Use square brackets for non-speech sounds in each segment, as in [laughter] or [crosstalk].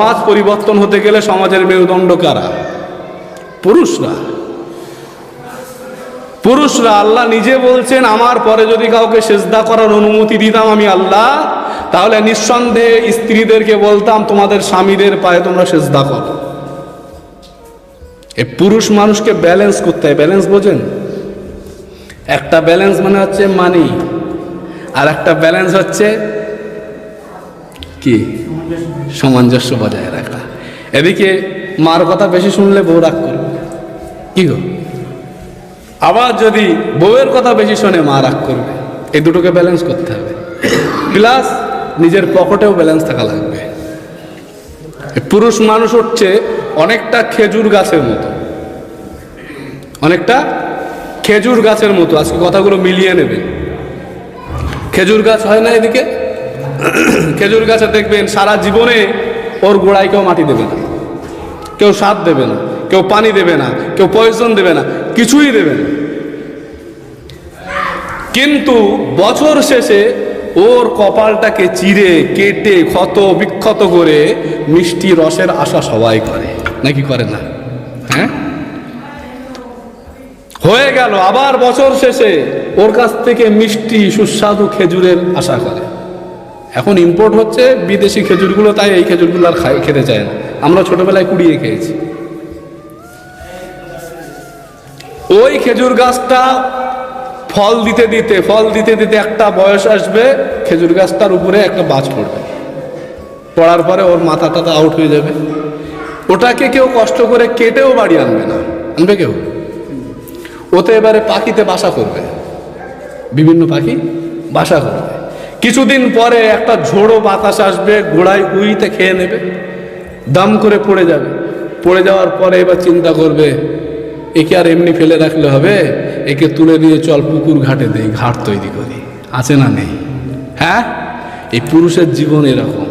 সমাজ পরিবর্তন হতে গেলে সমাজের মেরুদণ্ড কারা? পুরুষরা। পুরুষরা, আল্লাহ নিজে বলছেন, আমার পরে যদি কাউকে সেজদা করার অনুমতি দিতাম আমি আল্লাহ, তাহলে নিঃসন্দেহে স্ত্রীদেরকে বলতাম, তোমাদের স্বামীদের পায়ে তোমরা সেজদা করো। এ পুরুষ মানুষকে ব্যালেন্স করতে হয়। ব্যালেন্স বোঝেন? একটা ব্যালেন্স মানে হচ্ছে মানি, আর একটা ব্যালেন্স হচ্ছে কি? সামঞ্জস্য বজায় রাখা। এদিকে মার কথা বেশি শুনলে বউ রাগ করবে। কি গো? আবার যদি বউয়ের কথা বেশি শোনে মা রাগ করবে, এই দুটোকে ব্যালেন্স করতে হবে। প্লাস নিজের পকেটেও ব্যালেন্স থাকা লাগবে। পুরুষ মানুষ হচ্ছে অনেকটা খেজুর গাছের মতো। অনেকটা খেজুর গাছের মতো। আজকে কথাগুলো মিলিয়ে নেবেন খেজুর গাছ হয় না এদিকে? [coughs] খেজুর গাছে দেখবেন সারা জীবনে ওর গোড়ায় কেউ মাটি দেবে না। কেউ সার দেবে না, কেউ পানি দেবে না, কেউ পয়জন দেবে না, কিছুই দেবে না। কিন্তু বছর শেষে ওর কপালটাকে চিরে, কেটে, ক্ষত, বিক্ষত করে মিষ্টি রসের আশা সবাই করে। নাকি করে না? হ্যাঁ? হয়ে গেল। আবার বছর শেষে ওর কাছ থেকে মিষ্টি, সুস্বাদু খেজুরের আশা করে। এখন ইম্পোর্ট হচ্ছে, বিদেশি খেজুরগুলো তাই এই খেজুরগুলো আর খাই খেতে চায় না। আমরা ছোটবেলায় কুড়িয়ে খেয়েছি। ওই খেজুর গাছটা ফল দিতে দিতে, ফল দিতে দিতে একটা বয়স আসবে, খেজুর গাছটার উপরে একটা বাজ পড়বে। পড়ার পরে ওর মাথা টাথা আউট হয়ে যাবে। ওটাকে কেউ কষ্ট করে কেটেও বাড়ি আনবে না। আনবে কেউ? ওতে এবারে পাখিতে বাসা করবে। বিভিন্ন পাখি বাসা করবে। কিছুদিন পরে একটা ঝোড়ো বাতাস আসবে, গোড়ায় উইতে খেয়ে নেবে, দাম করে পড়ে যাবে। পড়ে যাওয়ার পরে এবার চিন্তা করবে, একে আর এমনি ফেলে রাখলে হবে? একে তুলে দিয়ে চল পুকুর ঘাটে দেই, ঘাট তৈরি করি। আছে না নেই? হ্যাঁ? এই পুরুষের জীবন এরকম।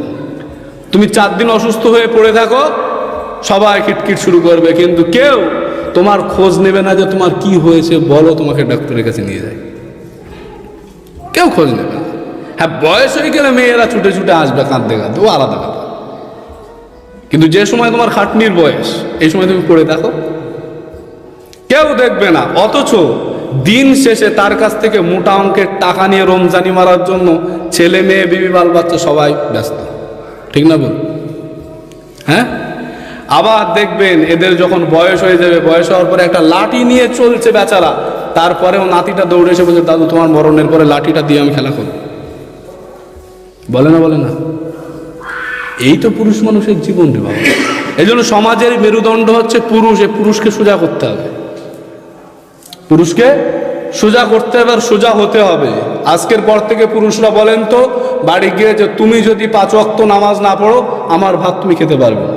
তুমি চার দিন অসুস্থ হয়ে পড়ে থাকো, সবাই কিটকিট শুরু করবে, কিন্তু কেউ তোমার খোঁজ নেবে না যে তোমার কি হয়েছে, বলো তোমাকে ডাক্তারের কাছে নিয়ে যায় কেউ খোঁজ নেবে না। হ্যাঁ বয়স হয়ে গেলে মেয়েরা ছুটে ছুটে আসবে, কাঁদতে কাঁদতে। ও আলাদা কথা কিন্তু যে সময় তোমার খাটনির বয়স, এই সময় তুমি পড়ে দেখো। কেউ দেখবে না, অথচ দিন শেষে তার কাছ থেকে মোটা অঙ্কের টাকা নিয়ে রমজানি মারার জন্য ছেলে, মেয়ে, বিবি, বাল, বাচ্চা সবাই ব্যস্ত। ঠিক না বল হ্যাঁ? আবার দেখবেন এদের যখন বয়স হয়ে যাবে, বয়স হওয়ার পরে একটা লাঠি নিয়ে চলছে বেচারা। তারপরেও নাতিটা দৌড়ে এসে বলছে, দাদু, তোমার মরণের পরে লাঠিটা দিয়ে আমি খেলা করব। বলে না বলে না। এই তো পুরুষ মানুষের জীবন রে বাবা। এই জন্য সমাজের মেরুদণ্ড হচ্ছে পুরুষ, এ পুরুষকে সোজা করতে হবে। পুরুষকে সোজা করতে হবে আর সোজা হতে হবে। আজকের পর থেকে পুরুষরা বলেন তো, বাড়ি গিয়ে যে তুমি যদি পাঁচ অক্ত নামাজ না পড়ো, আমার ভাত তুমি খেতে পারবে না।